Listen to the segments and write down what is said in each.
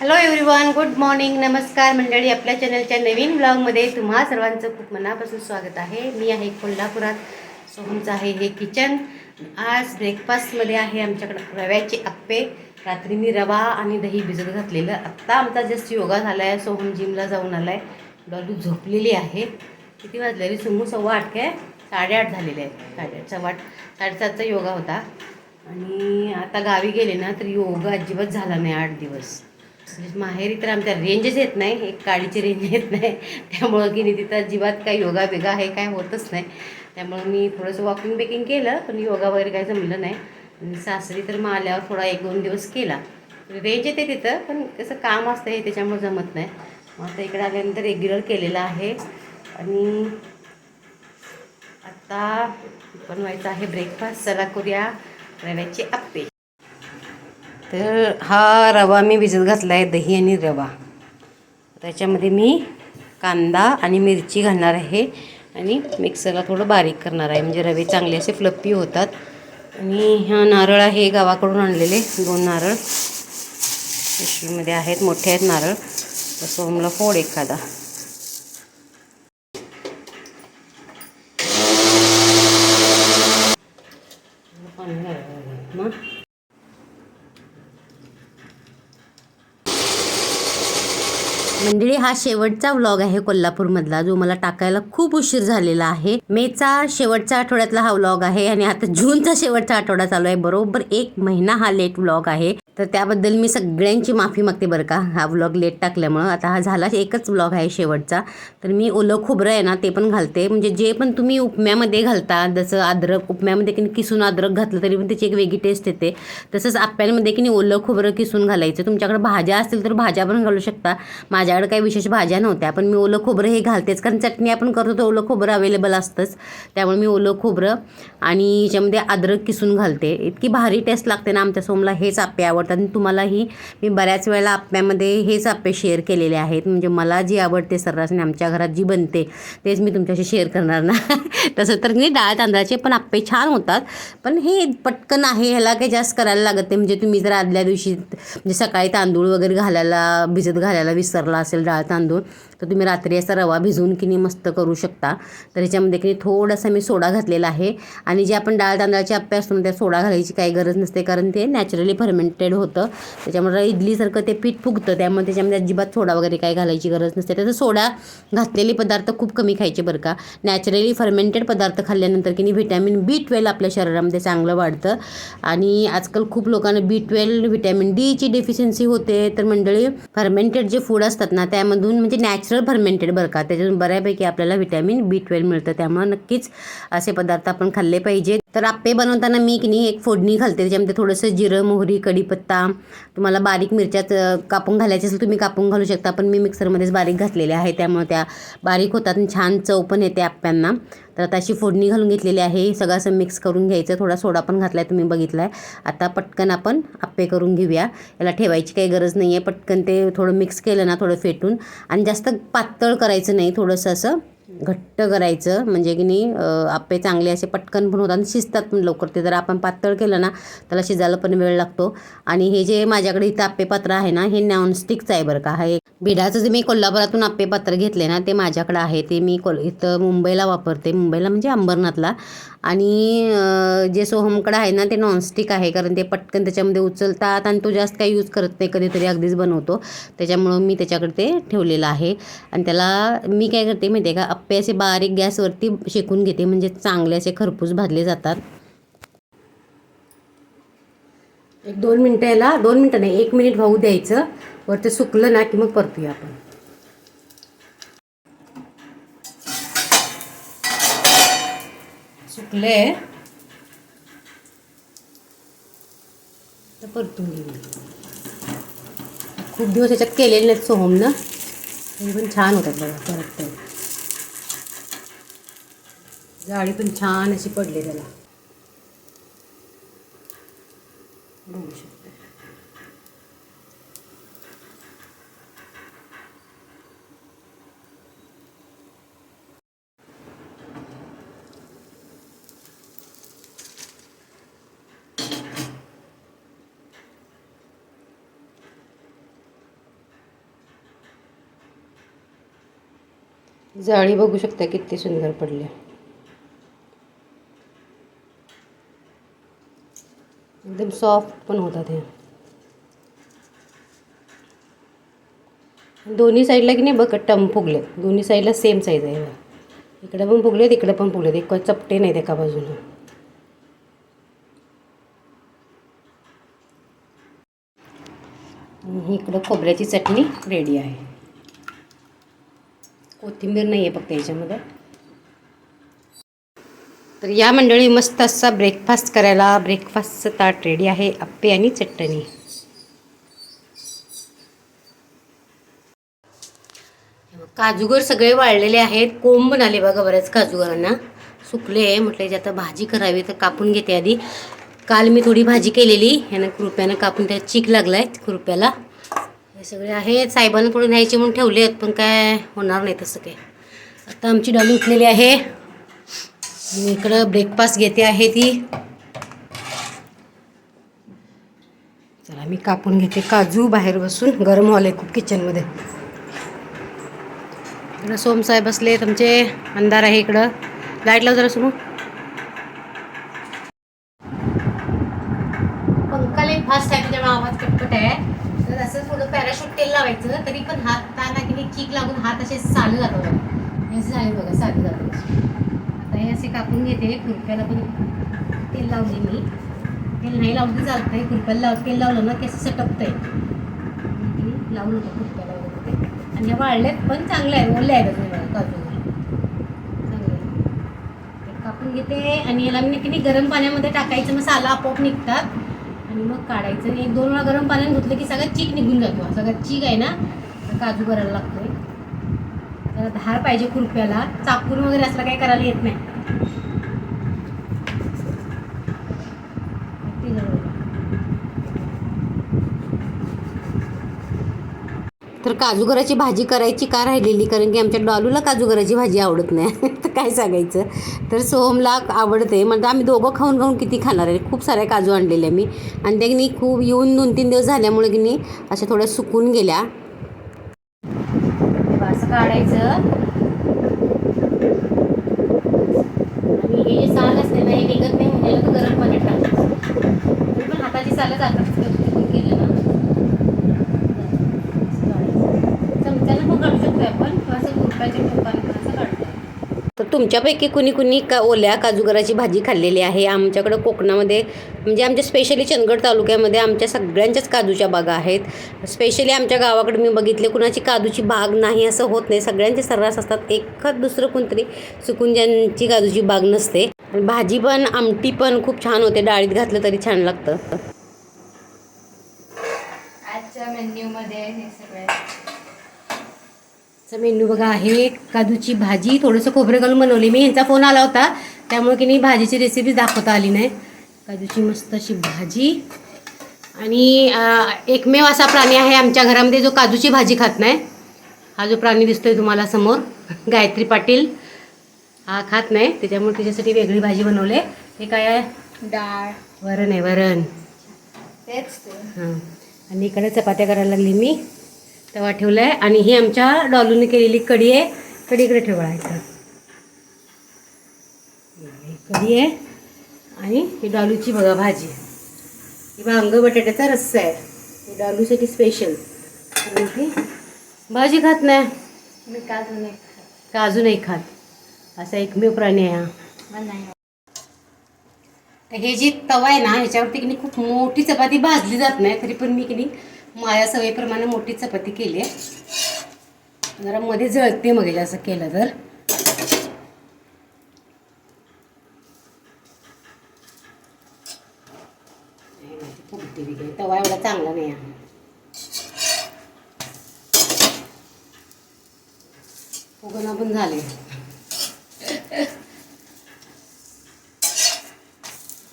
Hello everyone good morning नमस्कार मंडळी. आपल्या चॅनलच्या नवीन ब्लॉगमध्ये तुम्हा सर्वांचं खूप मनापासून स्वागत आहे. मी आहे कोल्हापुरात. सोहमचं आहे हे किचन आज ब्रेकफास्टमध्ये आहे आमच्याकडं रव्याचे आप्पे रात्री मी रवा आणि दही भिजत घातलेलं. आत्ता आमचा जस्ट योगा झाला आहे सोहम जिमला जाऊन आला आहे डॉलू झोपलेली आहे. किती वाजले सुमू सव्वा आठ काय? साडेआठ झालेले आहे साडेआठ सव्वा आठ साडेसातचा योगा होता. आणि आता गावी गेले ना तर योगा अजिबात झाला नाही आठ दिवस. म्हणजे माहेरी तर आमच्या रेंजच येत नाही एक काडीची रेंज येत नाही. त्यामुळं की नाही तिथं जीवात काही योगा बिगा हे काय होतच नाही. त्यामुळं मी थोडंसं वॉकिंग बेकिंग केलं पण योगा वगैरे काही जमलं नाही. आणि सासरी तर मग आल्यावर थोडा एक दोन दिवस केला. रेंज येते तिथं पण कसं काम असतं हे त्याच्यामुळे जमत नाही. मग आता इकडे आल्यानंतर रेग्युलर केलेलं आहे. आणि आता बनवायचं आहे ब्रेकफास्ट चला करूया रव्याचे आप्पे. तर हा रवा मी भिजत घातला आहे दही आणि रवा. त्याच्यामध्ये मी कांदा आणि मिरची घालणार आहे आणि मिक्सरला थोडं बारीक करणार आहे. म्हणजे रवे चांगले असे फ्लप्पी होतात. आणि हा नारळ आहे गावाकडून आणलेले दोन नारळ. पिशवीमध्ये आहेत मोठे आहेत नारळ. तर सोमला फोड एखादा मग मंडळी हा शेवटचा व्लॉग आहे कोल्हापूरमधला जो मला टाकायला खूप उशीर झालेला आहे. मेचा शेवटचा आठवड्यातला हा व्लॉग आहे आणि आता जूनचा शेवटचा आठवडा चालू आहे. बरोबर एक महिना हा लेट व्लॉग आहे. तर त्याबद्दल मी सगळ्यांची माफी मागते बरं का हा व्लॉग लेट टाकल्यामुळं. आता हा झाला एकच व्लॉग आहे शेवटचा. तर मी ओलं खोबरं आहे ना ते पण घालते. म्हणजे जे पण तुम्ही उपम्यामध्ये घालता जसं अद्रक उपम्यामध्ये की किसून अद्रक घातलं तरी पण त्याची एक वेगळी टेस्ट येते. तसंच आप्यांमध्ये की नाही ओलं खोबरं किसून घालायचं. तुमच्याकडे भाज्या असतील तर भाज्या पण घालू शकता. माझ्याकडे काही विशेष भाज्या नव्हत्या. पण मी ओलं खोबरं हे घालतेच. कारण चटणी आपण करतो तर ओलं खोबरं अवेलेबल असतंच. त्यामुळे मी ओलं खोबरं आणि याच्यामध्ये अद्रक किसून घालते. इतकी भारी टेस्ट लागते ना आमच्या सोमला हेच आप्पे आवडतात. आणि तुम्हालाही मी बऱ्याच वेळेला आप्प्यामध्ये हेच आप्पे शेअर केलेले आहेत. म्हणजे मला जी आवडते सर्रासने आमच्या घरात जी बनते तेच मी तुमच्याशी शेअर करणार ना. तसं तर नाही डाळ तांदळाचे पण आप्पे छान होतात. पण हे पटकन आहे ह्याला काही जास्त करायला लागत नाही. म्हणजे तुम्ही जर आदल्या दिवशी म्हणजे सकाळी तांदूळ वगैरे घालायला भिजत घालायला विसरला असेल डाळ तांदूळ तर तुम्ही रात्री असा रवा भिजवून की नाही मस्त करू शकता. तर ह्याच्यामध्ये की नाही थोडासा मी सोडा घातलेला आहे. आणि जे आपण डाळ तांदळाचे आप्पे असतो ना त्या सोडा घालायची काही गरज नसते कारण ते नॅचरली फर्मेंटेड होतं. त्याच्यामुळे इडलीसारखं ते पीठ फुगतं त्यामुळे त्याच्यामध्ये अजिबात सोडा वगैरे काही घालायची गरज नसते. त्याचं सोडा घातलेले पदार्थ खूप कमी खायचे बरं का. नॅचरली फर्मेंटेड पदार्थ खाल्ल्यानंतर की नाही व्हिटॅमिन बी ट्वेल्व आपल्या शरीरामध्ये चांगलं वाढतं. आणि आजकाल खूप लोकांना बी ट्वेल्व व्हिटॅमिन डीची डेफिशियन्सी होते. तर मंडळी फर्मेंटेड जे फूड असतात ना त्यामधून म्हणजे नॅच नॅचरल फर्मेंटेड बरं का? त्याच्यातून बऱ्यापैकी आपल्याला व्हिटॅमिन बी ट्वेल्व मिळतं. त्यामुळे नक्कीच असे पदार्थ आपण खाल्ले पाहिजे. तर आप्पे बनवताना मी की नाही एक फोडणी घालते. त्याच्यामध्ये थोडंसं जिरं मोहरी कढीपत्ता तुम्हाला बारीक मिरच्या कापून घालायचे असेल तुम्ही कापून घालू शकता. पण मी मिक्सरमध्येच बारीक घातलेले आहे. त्यामुळे त्या बारीक होतात आणि छान चव पण येते आप्प्यांना. तर आता अशी फोडणी घालून घेतलेली आहे. सगळं असं मिक्स करून घ्यायचं. थोडा सोडा पण घातला आहे तुम्ही बघितला आहे आता पटकन आपण आप्पे करून घेऊया. याला ठेवायची काही गरज नाही आहे पटकन ते थोडं मिक्स केलं ना थोडं फेटून. आणि जास्त पातळ करायचं नाही. थोडंसं असं घट्ट करायचं. म्हणजे की नाही आप्पे चांगले असे पटकन पण होतात आणि शिजतात पण लवकर. ते जर आपण पातळ केलं ना त्याला शिजायला पण वेळ लागतो. आणि हे जे माझ्याकडे इथं आप्पे पात्र आहे ना हे नॉनस्टिकचं आहे बरं का. हा एक भिडाचं जे मी कोल्हापुरातून आप्पे पात्र घेतले ना ते माझ्याकडे आहे. ते मी कोल इथं मुंबईला वापरते. मुंबईला म्हणजे अंबरनाथला. आणि जे सोहमकडं आहे ना ते नॉनस्टिक आहे. कारण ते पटकन त्याच्यामध्ये उचलतात आणि तो जास्त काही यूज करत नाही. कधीतरी अगदीच बनवतो. त्याच्यामुळं मी त्याच्याकडे ते ठेवलेलं आहे. आणि त्याला मी काय करते माहिती आहे का आप्पे असे बारीक गॅसवरती शेकून घेते म्हणजे चांगले असे खरपूस भाजले जातात. एक दोन मिनटं याला दोन मिनटं नाही एक मिनिट भाऊ द्यायचं. वर ते सुकलं ना की मग परतूया आपण. सुकले तर परतून घेऊ. खूप दिवस याच्यात केलेले नाहीत सोहमनं. तरी पण छान होतात बघा परत ते जाळी पण छान अशी पडली त्याला. बघू जाळी बघू शकता किती सुंदर पडल्या एकदम सॉफ्ट पण होतात हे. दोन्ही साईडला की नाही बघ टम फुगले. दोन्ही साईडला सेम साईज आहे बघ. इकडे पण फुगले तिकडं पण फुगलेत एक चपटे नाहीत एका बाजूला इकडं खोबऱ्याची चटणी रेडी आहे. कोथिंबीर नाही आहे फक्त याच्यामध्ये. तर या मंडळी मस्त असा ब्रेकफास्ट करायला. ब्रेकफास्टचं ताट रेडी आहे. आप्पे आणि चटणी. काजूगर सगळे वाळलेले आहेत. कोंब आले बघा बऱ्याच काजूगरांना. सुकले आहे. जे आता भाजी करावी. तर कापून घेते आधी. काल मी थोडी भाजी केलेली. ह्यानं कृप्यानं कापून त्यात चीक लागलाय कृप्याला. हे सगळे आहेत. साहेबांना थोडे न्यायचे म्हणून ठेवले आहेत पण काय होणार नाही तसं काय आता आमची डॉली उठलेली आहे. मी इकडं ब्रेकफास्ट घेते आहे ती. चला मी कापून घेते काजू बाहेर बसून. गरम व्हायला खूप किचनमध्ये इकडं सोमसाहेब बसले तुमचे अंधार आहे इकडं. लाइट लाव जरा सुरू पंखा फास्ट आहे त्याच्यामुळे आवाज कटकट आहे. तर असं थोडं पॅराशूट तेल लावायचं तरी पण हात ताना की नाही चीक लागून हात असे चालू जातो हे झाले बघा चालू जातो आहे हे असे कापून घेते. खुरप्याला पण तेल लावले मी. तेल नाही लावलं तर आहे खुरप्याला लाव तेल लावलं ना की असं आहे लावू नको खुरप्याला वगैरे ते. आणि ह्या वाळल्यात पण चांगलं आहे ओले आहेत अजून बघा काजू ते कापून घेते आणि याला मी की नाही गरम पाण्यामध्ये टाकायचं. मसाला आपोआप निघतात. आणि मग काढायचं. आणि एक दोन वेळा गरम पाण्यात धुतलं की सगळं चीक निघून जातो. सगळं चीक आहे ना. काजू करायला लागतोय. त्याला धार पाहिजे खुरप्याला. चाकून वगैरे असलं काही करायला येत नाही. तर काजूगराची भाजी करायची का राहिलेली? कारण की आमच्या डॉलूला काजूगराची भाजी आवडत नाही. तर काय सांगायचं? तर सोहमला आवडते. म्हणजे आम्ही दोघं खाऊन खाऊन किती खाणार आहे? खूप साऱ्या काजू आणलेल्या मी. आणि त्या की खूप येऊन दोन तीन दिवस झाल्यामुळे की नाही अशा थोड्या सुकून गेल्या. काढायचं. आणि हे जे साल असते ना हे निघत नाही म्हणजे गरम पाण्यात टाकायचं पण हाताची सालं जातात केलं ना चमच्यानं पण काढू शकतो आपण किंवा असं खुरप्याच्या टोपाने पण असं काढतो तर तुमच्यापैकी कुणी कुणी का ओल्या काजूगराची भाजी खाल्लेली आहे? आमच्याकडं कोकणामध्ये म्हणजे आमच्या स्पेशली चंदगड तालुक्यामध्ये आमच्या सगळ्यांच्याच काजूच्या बागा आहेत. स्पेशली आमच्या गावाकडे मी बघितले कुणाची काजूची बाग नाही असं होत नाही. सगळ्यांचे सर्रास असतात. एखाद दुसरं कोणतरी चुकून ज्यांची काजूची बाग नसते. भाजी पण आमटी पण खूप छान होते. डाळीत घातलं तरी छान लागतं. आजच्या मेन्यूमध्ये हे सगळे मेन्यू बघा आहे काजूची भाजी थोडंसं खोबरं घालून बनवली. मी यांचा फोन आला होता त्यामुळे की नाही भाजीची रेसिपी दाखवता आली नाही. काजूची मस्त अशी भाजी. आणि एकमेव असा प्राणी आहे आमच्या घरामध्ये जो काजूची भाजी खात नाही. हा जो प्राणी दिसतोय तुम्हाला समोर गायत्री पाटील. हा खात नाही त्याच्यामुळे त्याच्यासाठी वेगळी भाजी बनवले. हे काय आहे? डाळ. वरण आहे वरण. तेच हां. आणि इकडे चपात्या करायला लागली मी. तवा ठेवला आहे आणि ही आमच्या डॉलूने केलेली कढी आहे. कढी इकडे ठेवायचं ही कढी आहे. आणि ही डॉलूची बघा भाजी. ही वांग बटाट्याचा रस्सा आहे. ही डॉलूसाठी स्पेशल ती भाजी खात नाही. मी काजू नाही काजू नाही खात? असा एकमेव प्राणी आहे हा. तर हे जी तवा आहे ना ह्याच्यावरती की नाही खूप मोठी चपाती भाजली जात नाही तरी पण मी की माया माझ्या सवयीप्रमाणे मोठी चपाती केली आहे. जरा मध्ये जळते मग असं केलं तर. फुगते वगैरे. तवा एवढा चांगला नाही आहे. फुगणं पण झाले.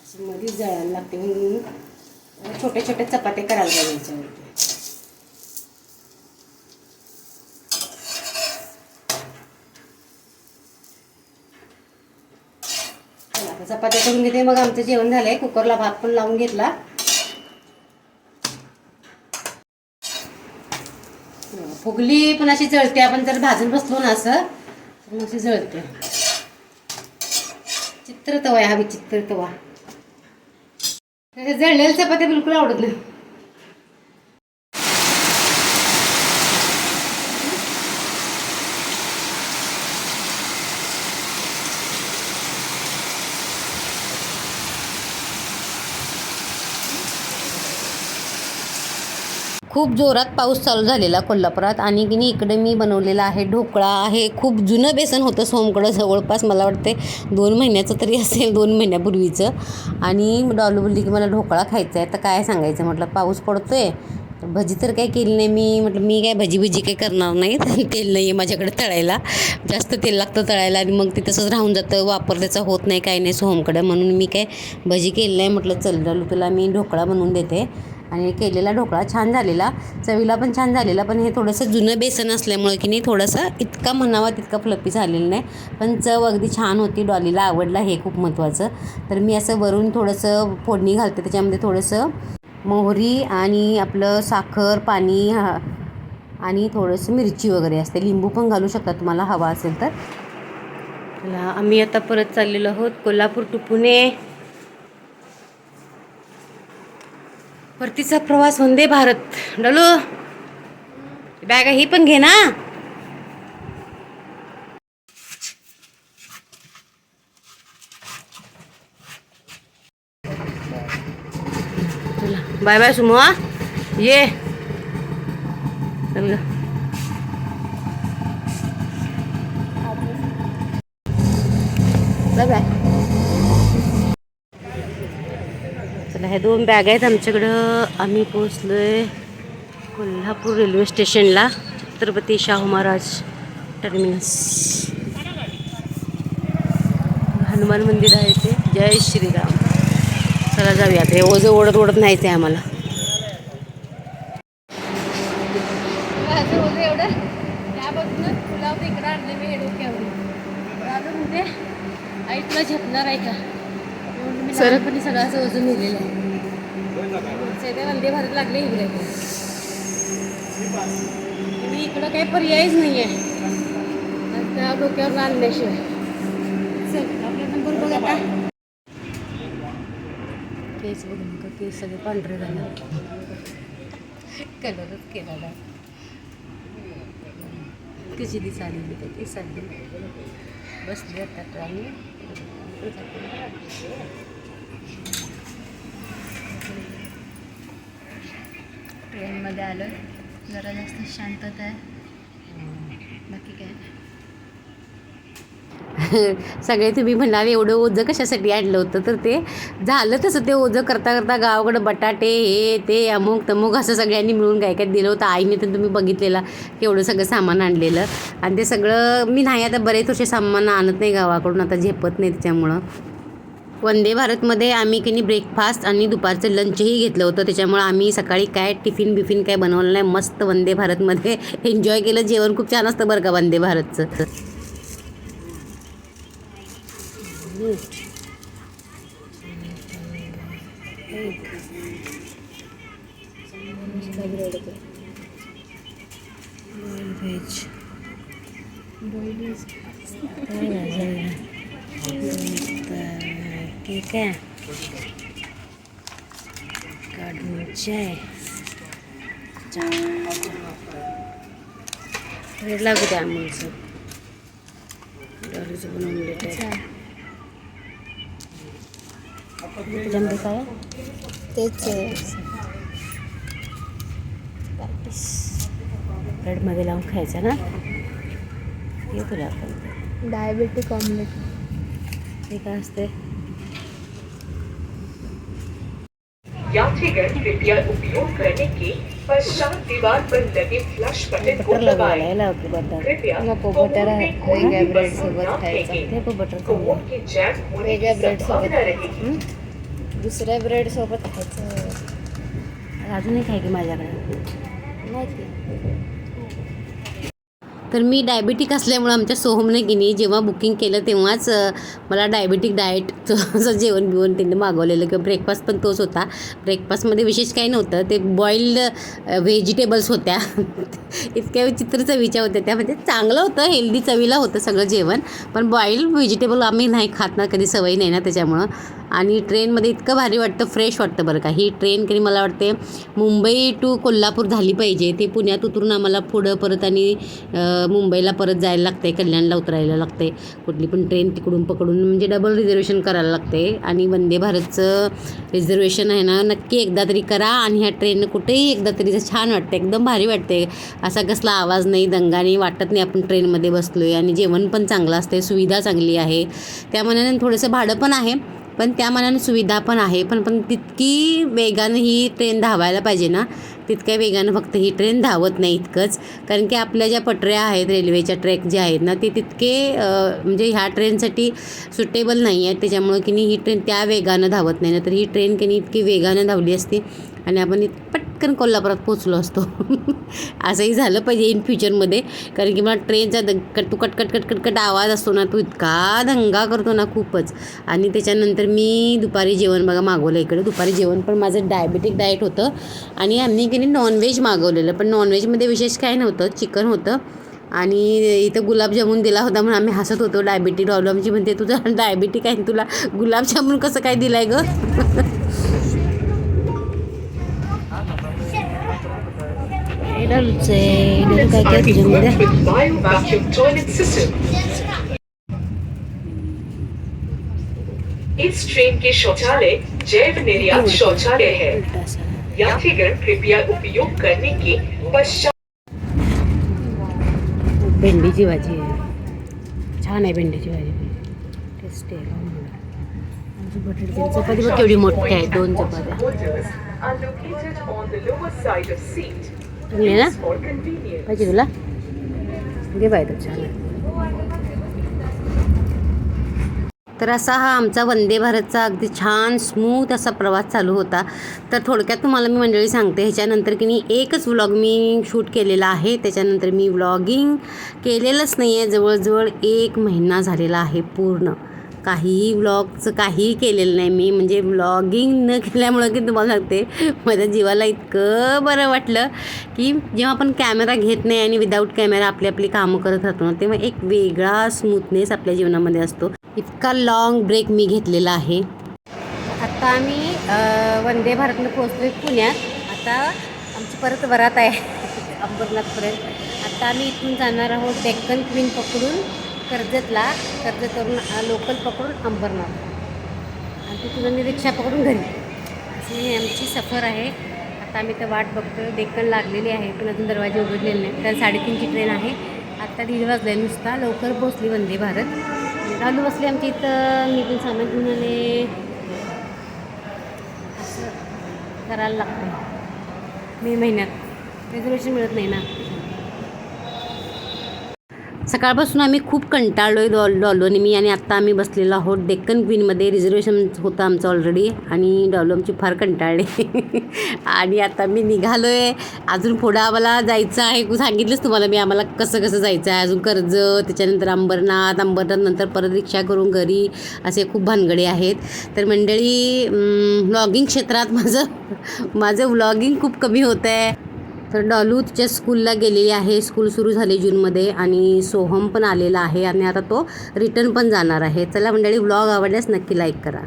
मध्ये मध्येच जळायला लागते म्हणून छोटे छोट्या छोट्या चपात्या करायला पाहिजे याच्यावरती चपात्या करून घेते. मग आमचं जेवण झालंय. कुकरला भात पण लावून घेतला. फुगली पण अशी जळते. आपण जर भाजून बसलो ना असं मग जळते. चित्र तवा हा विचित्र तवा. जळलेलं चपात्या बिलकुल आवडत नाही. खूप जोरात पाऊस चालू झालेला कोल्हापुरात. आणि की नाही इकडे मी बनवलेला आहे ढोकळा. आहे खूप जुनं बेसन होतं सोमकडं जवळपास मला वाटते दोन महिन्याचं तरी असेल दोन महिन्यापूर्वीचं. आणि डॉलू बोलली की मला ढोकळा खायचा आहे तर काय सांगायचं? म्हटलं पाऊस पडतो आहे भजी तर काय केली नाही मी. म्हटलं मी काय भजी भजी काही करणार नाही. तेल नाही आहे माझ्याकडे तळायला. जास्त तेल लागतं तळायला आणि मग ते तसंच राहून जातं. वापर त्याचा होत नाही काही नाही सोहमकडं म्हणून मी काय भजी केली नाही. म्हटलं चल डॉलू तुला मी ढोकळा बनवून देते. आणि केलेला ढोकळा छान झालेला. चवीला पण छान झालेला पण हे थोडंसं जुनं बेसन असल्यामुळे की नाही थोडंसं इतका म्हणावा तितका फ्लपी झालेला नाही. पण चव अगदी छान होती डॉलीला आवडला हे खूप महत्त्वाचं तर मी असं वरून थोडंसं फोडणी घालते त्याच्यामध्ये थोडंसं मोहरी आणि आपलं साखर पाणी हा आणि थोडंसं मिरची वगैरे असते. लिंबू पण घालू शकता तुम्हाला हवा असेल तर. आम्ही आता परत चाललेलो आहोत कोल्हापूर टू पुणे. परतीचा प्रवास वंदे भारत. डलो बॅग ही पण घे ना. चला बाय बाय सुमो ये. चल बाय बाय. चला ह्या दोन बॅग आहेत आमच्याकडं. आम्ही पोचलोय कोल्हापूर रेल्वे स्टेशनला छत्रपती शाहू महाराज टर्मिनस. हनुमान मंदिर आहे ते. जय श्रीराम. चला जाऊया आता ओझं ओढत ओढत नाही ते आम्हाला माझं होतं एवढं त्यापासून तुला इकडं आणलं मी हे डोक्यावर दादा म्हणते आई तुला झेपणार आहे का सरपणी सगळं असं वजन दिलेलं आहे. वंदे भारत लागले इकडे. मी इकडं काही पर्यायच नाही आहे त्या डोक्यावर आणल्याशिवाय. चल आपला नंबर बघ आता. केस बघ नका केस सगळे पांढरे झाले कलरच केलेला किती कशी दिसाली मी ते केसांनी? बसली आता ट्रायने ट्रेनमध्ये आलो जरा जास्त शांतता आहे. बाकी काय? सगळे तुम्ही म्हणावे एवढं ओझं कशासाठी आणलं होतं? तर ते झालं तसं. ते ओझं करता करता गावाकडं बटाटे हे ते अमुक तमुक असं सगळ्यांनी मिळून काय काय दिलं होतं. आईने तर तुम्ही बघितलेला एवढं सगळं सामान आणलेलं. आणि ते सगळं मी नाही आता बरेच वर्षे सामान आणत नाही गावाकडून. आता झेपत नाही त्याच्यामुळं. वंदे भारतमध्ये आम्ही की नाही ब्रेकफास्ट आणि दुपारचं लंचही घेतलं होतं. त्याच्यामुळं आम्ही सकाळी काय टिफिन बिफिन काय बनवलं नाही. मस्त वंदे भारतमध्ये एन्जॉय केलं. जेवण खूप छान असतं बरं का वंदे भारतचं. व्हेज ठीक आहे चाय ब्रेड लागू द्या आम्हाला डॉलीचं पण ऑमलेट आहे लंबे काय तेच ब्रेडमध्ये लावून खायचं ना? हे तुला आपण डायबेटिक ऑमलेट। हे काय असते यात्रीगण कृपया उपयोग करने के पश्चात दीवार पर लगे फ्लश बटन को दबाएं। कृपया नको, कोमोड बटर वेगळ्या ब्रेड सोबत खायचं. कोमोड के जैम होने वेगळ्या की ब्रेड संभावना सोबत. रहेगी दुसऱ्या ब्रेड सोबत खायचं अजूनही काय की माझ्याकडे माहिती तर मी डायबेटिक असल्यामुळं आमच्या सोहमने की जेव्हा बुकिंग केलं तेव्हाच मला डायबेटिक डाएटचं असं जेवण बिवण त्यांनी मागवलेलं किंवा ब्रेकफास्ट पण तोच होता. ब्रेकफास्टमध्ये विशेष काही नव्हतं. ते बॉईल्ड व्हेजिटेबल्स होत्या. इतक्या विचित्र चवीच्या होत्या त्या म्हणजे चांगलं होतं हेल्दी चवीला होतं सगळं जेवण. पण बॉईल व्हेजिटेबल आम्ही नाही खात ना कधी सवय नाही ना त्याच्यामुळं. आणि ट्रेनमध्ये इतकं भारी वाटतं फ्रेश वाटतं बरं का. ही ट्रेन कधी मला वाटते मुंबई टू कोल्हापूर झाली पाहिजे. ते पुण्यात उतरून आम्हाला पुढं परत आणि मुंबईला परत जायला लागते कल्याणला उतरायला लागते कुठली पण ट्रेन तिकडून पकडून म्हणजे डबल रिझर्वेशन करायला लागते आणि वंदे भारतचं रिझर्वेशन आहे ना नक्की एकदा तरी करा आणि ह्या ट्रेननं कुठेही एकदा तरी छान वाटतं एकदम भारी वाटते असा कसला आवाज नाही दंगा नाही वाटत नाही आपण ट्रेनमध्ये बसलो आहे आणि जेवण पण चांगलं असते सुविधा चांगली आहे. त्यामानाने थोडंसं भाडं पण आहे. पण त्या मनाने सुविधा पण आहे. पण पण तितकी वेगानं ही ट्रेन धावायला पाहिजे ना तितक्या वेगानं फक्त ही ट्रेन धावत नाही इतकंच. कारण की आपल्या ज्या पटऱ्या आहेत रेल्वेच्या ट्रॅक जे आहेत ना ते तितके म्हणजे ह्या ट्रेनसाठी सुटेबल नाही आहेत. त्याच्यामुळं की नाही ही ट्रेन त्या वेगानं धावत नाही. ना तर ही ट्रेन की नाही इतकी वेगानं धावली असती आणि आपण इत पटकन कोल्हापुरात पोचलो असतो. असंही झालं पाहिजे इन फ्युचरमध्ये कारण की मला ट्रेनचा द कट कटकट कटकट आवाज असतो ना तो इतका दंगा करतो ना खूपच. आणि त्याच्यानंतर मी दुपारी जेवण बघा मागवलं इकडे. दुपारी जेवण पण माझं डायबेटिक डाएट होतं. आणि आम्ही की नाही नॉनव्हेज मागवलेलं पण नॉनव्हेजमध्ये विशेष काय नव्हतं. चिकन होतं. आणि इथं गुलाबजामुन दिला होता म्हणून आम्ही हसत होतो. डायबिटीक प्रॉब्लेमची म्हणते तुझं डायबिटिक आहे तुला गुलाबजामून कसं काय दिलं आहे गं? काय काय तुझ्यामध्ये. इस ट्रेन के शौचालय जैव निर्यात शौचालय है। यात्रीगण कृपया उपयोग करने के पश्चात भेंडीची भाजी आहे छान आहे भेंडीची भाजी टेस्टी आहे चपाती बघ केवढी मोठी आहे दोन चपात्या. चांगली ना पाहिजे तुला घे पाहिजे छान तर असा हा आमचा वंदे भारतचा अगदी छान स्मूथ असा प्रवास चालू होता. तर थोडक्यात तुम्हाला मी मंडळी सांगते ह्याच्यानंतर की मी एकच व्लॉग मी शूट केलेला आहे. त्याच्यानंतर मी व्लॉगिंग केलेलंच नाही आहे जवळजवळ एक महिना झालेला आहे पूर्ण. काहीही व्लॉगचं काहीही केलेलं नाही मी. म्हणजे व्लॉगिंग न केल्यामुळं की तुम्हाला सांगते माझ्या जीवाला इतकं बरं वाटलं की जेव्हा आपण कॅमेरा घेत नाही आणि विदाऊट कॅमेरा आपली आपली कामं करत राहतो ना तेव्हा एक वेगळा स्मूथनेस आपल्या जीवनामध्ये असतो. इतका लॉंग ब्रेक मी घेतलेला आहे. आता आम्ही वंदे भारतनं पोहोचलो पुण्यात. आता आमची परत वरात आहे अंबरनाथपर्यंत. आता आम्ही इथून जाणार आहोत डेक्कन क्वीन पकडून. कर्जतला कर्जतवरून लोकल पकडून अंबरनाथ. आणि तिथून आम्ही रिक्षा पकडून घरी. अशी ही आमची सफर आहे. आता आम्ही तर वाट बघतो डेक्कन लागलेली आहे पण अजून दरवाजे उघडलेले नाही तर साडेतीनची ट्रेन आहे. आत्ता दीड वाजले नुसता. लवकर पोचली वंदे भारत. चालू बसले आमच्या इथं. मी पण सामान घेऊन आले. असं करायला लागतं मे महिन्यात. रिझर्वेशन मिळत नाही ना. सकाळपासून आम्ही खूप कंटाळलो आहे डॉल डॉलोनी मी आणि आत्ता आम्ही बसलेलो आहोत डेक्कन क्वीनमध्ये. रिझर्वेशन होतं आमचं ऑलरेडी आणि डॉलो आमची फार कंटाळले. आणि आता मी निघालो आहे अजून पुढं आम्हाला जायचं आहे. सांगितलंच तुम्हाला मी आम्हाला कसं कसं जायचं आहे. अजून कर्ज त्याच्यानंतर अंबरनाथ अंबरनाथ नंतर परत रिक्षा करून घरी. असे खूप भानगडे आहेत. तर मंडळी व्लॉगिंग क्षेत्रात माझं माझं व्लॉगिंग खूप कमी होतं आहे तर डॉलू तिच्या स्कूलला गेलेली आहे. स्कूल सुरू झाली जूनमध्ये आणि सोहम पण आलेला आहे आणि आता तो रिटर्न पण जाणार आहे. चला मंडळी व्लॉग आवडल्यास नक्की लाईक करा.